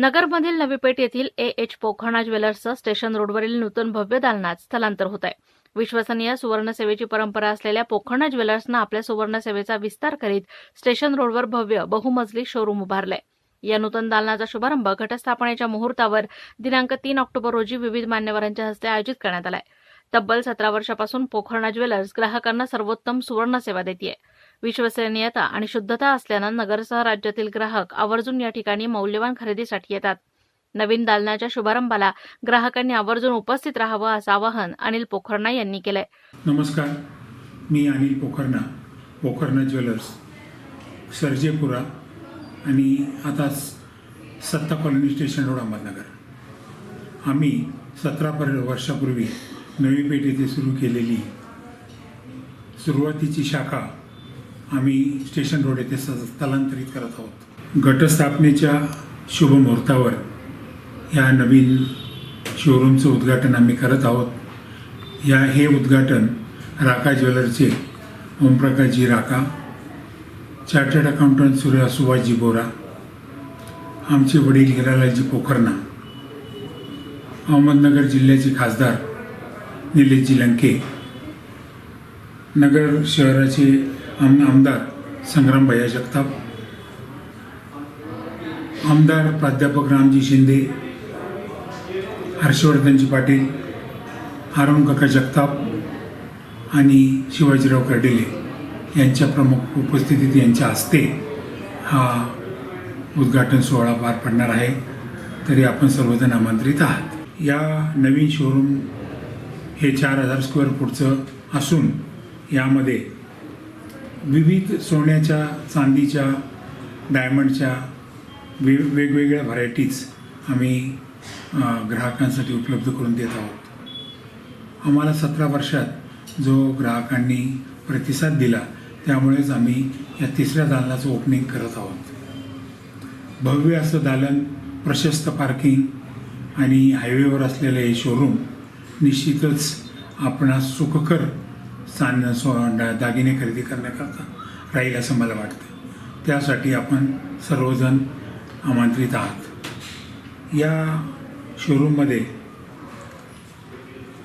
नगरमधील नवी पेठ येथील A H पोखणा ज्वेलर्सचं station रोडवरील नूतन भव्य दालनात स्थलांतर होत आहे. विश्वसनीय सुवर्ण सेवेची परंपरा असलेल्या पोखरणा ज्वेलर्सनं आपल्या सुवर्ण सेवेचा विस्तार करीत स्टेशन रोडवर भव्य बहुमजली शोरूम उभारलंय. या नूतन दालनाचा शुभारंभ घटस्थापनेच्या मुहूर्तावर दिनांक तीन ऑक्टोबर रोजी विविध मान्यवरांच्या हस्ते आयोजित करण्यात आलाय. तब्बल सतरा वर्षापासून पोखरणा ज्वेलर्स ग्राहकांना सर्वोत्तम सुवर्ण सेवा देते विश्वसनीयता आणि शुद्धता असल्यानं नगरसह राज्यातील ग्राहक आवर्जून या ठिकाणी मौल्यवान खरेदीसाठी येतात. नवीन दालनाच्या शुभारंभाला ग्राहकांनी आवर्जून उपस्थित राहावं असं आवाहन अनिल पोखरणा यांनी केलंय. नमस्कार मी अनिल पोखरणा पोखरणा ज्वेलर्स सर्जेपुरा आणि आता सत्ता कॉलनी स्टेशन रोड अहमदनगर. आम्ही सतरा पर वर्षापूर्वी नवी पेठ येथे सुरू केलेली सुरुवातीची शाखा आम्ही स्टेशन रोड येथे स- स्थलांतरित करत आहोत. गटस्थापनेच्या शुभमुहूर्तावर या नवीन शोरूमचं उद्घाटन आम्ही करत आहोत. या हे उद्घाटन राका ज्वेलरचे ओमप्रकाशजी राका चार्टर्ड अकाउंटंट सूर्या सुभाषजी बोरा आमचे वडील हिरालालजी पोखरणा अहमदनगर जिल्ह्याचे खासदार निलेशजी लंके नगर शहराचे आम आमदार संग्राम भैया जगताप आमदार प्राध्यापक रामजी शिंदे हर्षवर्धनजी पाटील आरुण काका जगताप आणि शिवाजीराव कर्डिले यांच्या प्रमुख उपस्थितीत यांच्या हस्ते हा उद्घाटन सोहळा पार पडणार आहे. तरी आपण सर्वजण आमंत्रित आहात. या नवीन शोरूम हे चार हजार स्क्वेअर फूटचं असून यामध्ये विविध सोन्याच्या चांदीच्या डायमंडच्या वे वेगवेगळ्या व्हरायटीज आम्ही ग्राहकांसाठी उपलब्ध करून देत आहोत. आम्हाला सतरा वर्षात जो ग्राहकांनी प्रतिसाद दिला त्यामुळेच आम्ही या तिसऱ्या दालनाचं ओपनिंग करत आहोत. भव्य असं दालन प्रशस्त पार्किंग आणि हायवेवर असलेलं हे शोरूम निश्चितच आपणास सुखकर सान सो दागिने खरेदी करण्याकरता राहील असं मला वाटतं. त्यासाठी आपण सर्वजण आमंत्रित आहात. या शोरूममध्ये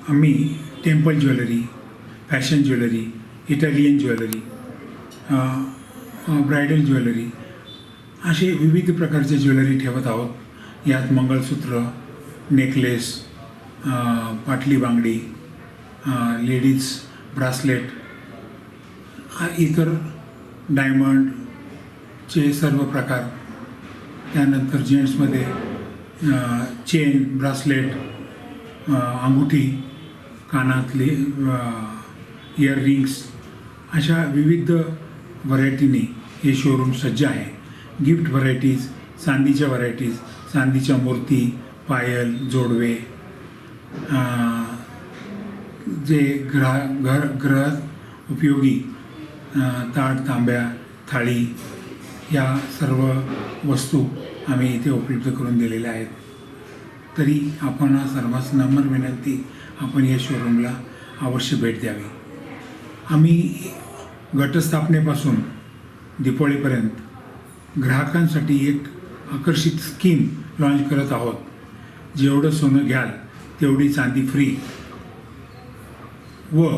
आम्ही temple jewellery fashion jewellery Italian jewellery bridal jewellery असे विविध प्रकारचे ज्वेलरी ठेवत आहोत. यात मंगळसूत्र नेकलेस पाटली बांगडी लेडीज ब्रासलेट इतर डायमंडचे सर्व प्रकार. त्यानंतर जेंट्समध्ये चेन ब्रासलेट अंगुठी कानातले इयररिंग्स अशा विविध व्हरायटीने हे शोरूम सज्ज आहे. गिफ्ट व्हरायटीज चांदीच्या व्हरायटीज चांदीच्या मूर्ती पायल जोडवे जे ग्रह घर ग्रह उपयोगी ताट तांब्या थाळी या सर्व वस्तू आम्ही इथे उपलब्ध करून दिलेल्या आहेत. तरी आपण सर्वांस नम्र विनंती आपण या शोरूमला अवश्य भेट द्यावी. आम्ही घटस्थापनेपासून दीपावळीपर्यंत ग्राहकांसाठी एक आकर्षित स्कीम लॉन्च करत आहोत. जेवढं सोनं घ्याल तेवढी चांदी फ्री व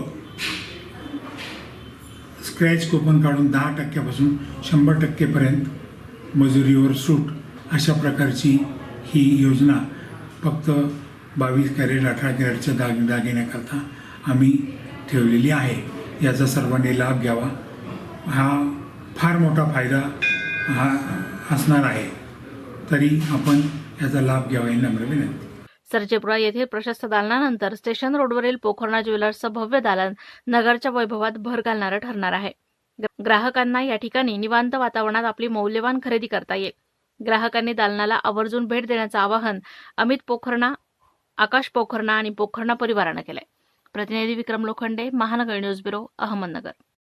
स्क्रॅच कुपन काढून दहा टक्क्यापासून शंभर टक्केपर्यंत मजुरीवर सूट अशा प्रकारची ही योजना फक्त बावीस कॅरेट अठरा कॅरेटच्या दाग दागिन्याकरता आम्ही ठेवलेली आहे. याचा सर्वांनी लाभ घ्यावा. हा फार मोठा फायदा हा असणार आहे. तरी आपण याचा लाभ घ्यावा ही नम्र विनंती. सरजेपुरा येथील प्रशस्त दालनानंतर स्टेशन रोडवरील पोखरणा ज्वेलर्सचं भव्य दालन नगरच्या वैभवात भर घालणारं ठरणार आहे. ग्राहकांना या ठिकाणी निवांत वातावरणात आपली मौल्यवान खरेदी करता येईल. ग्राहकांनी दालनाला आवर्जून भेट देण्याचं आवाहन अमित पोखरणा आकाश पोखरणा आणि पोखरणा परिवारानं केलंय. प्रतिनिधी विक्रम लोखंडे महानगर न्यूज ब्युरो अहमदनगर.